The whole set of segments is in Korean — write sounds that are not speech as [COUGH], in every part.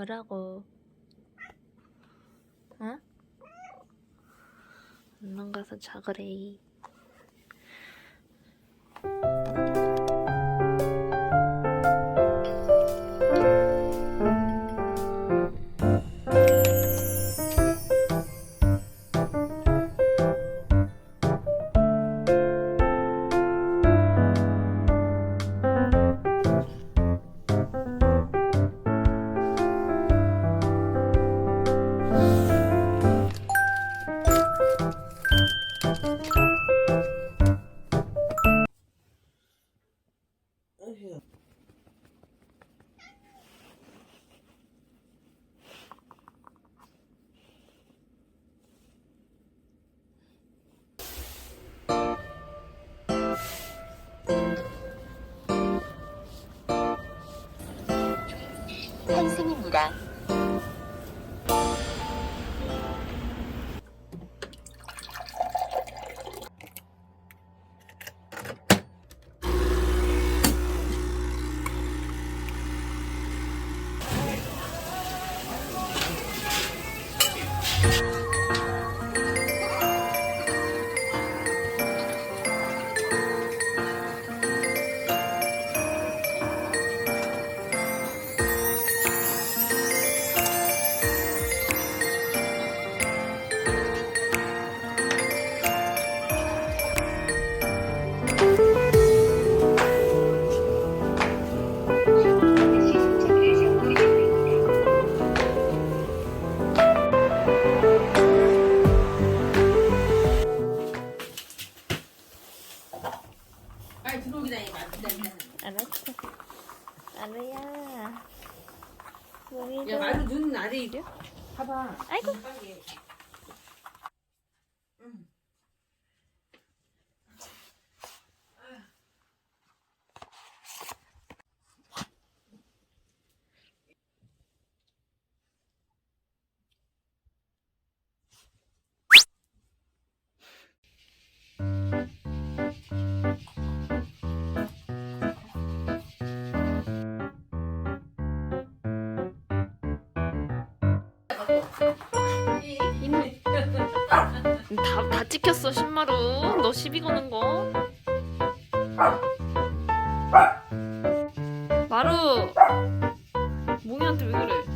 뭐라고? 응? 얼른 가서 자그래. 환승입니다. 들어오기 말도 알았어. 아루야. 뭐야 말도 눈 아래 이래? 봐봐. 아이고. 다, 다 찍혔어, 신마루. 너 시비 거는 거. 마루. 몽이한테 왜 그래?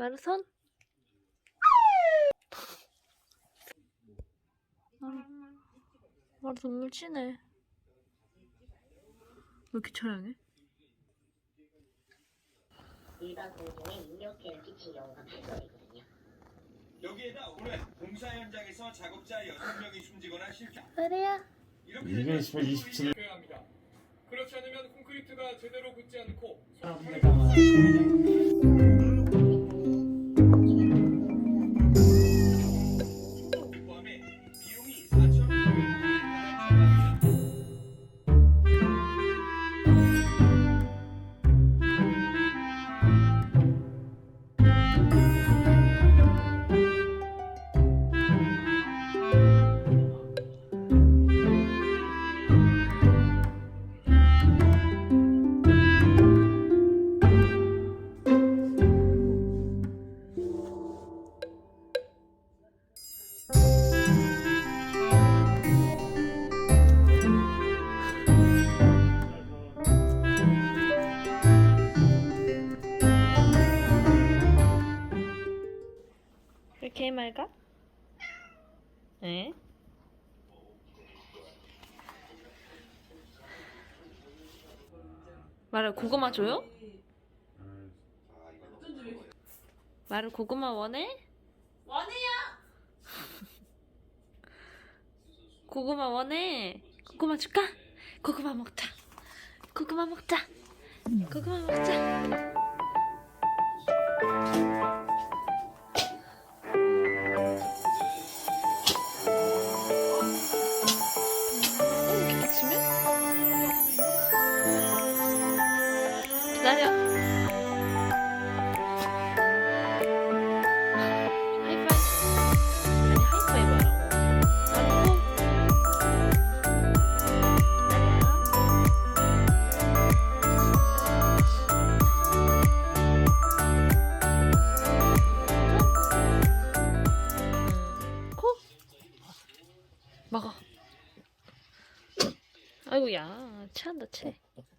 마루 손? 마루, 마루 동물 치네. 왜 이렇게? 일반 공중에 경우가 발생했거든요. 여기에다 올해 공사 현장에서 작업자 6명이 숨지거나 마루야. 이렇게 되면 10월 27일 해야 합니다. 그렇지 않으면 콘크리트가 제대로 붙지 않고 맑아? 네? 말을 고구마 줘요? 말을 고구마 원해? 원해요! [LAUGHS] 고구마 원해! 고구마 줄까? 고구마 먹자! 고구마 먹자! 고구마 먹자! 아이고야, 체한다, 체. 어, 어.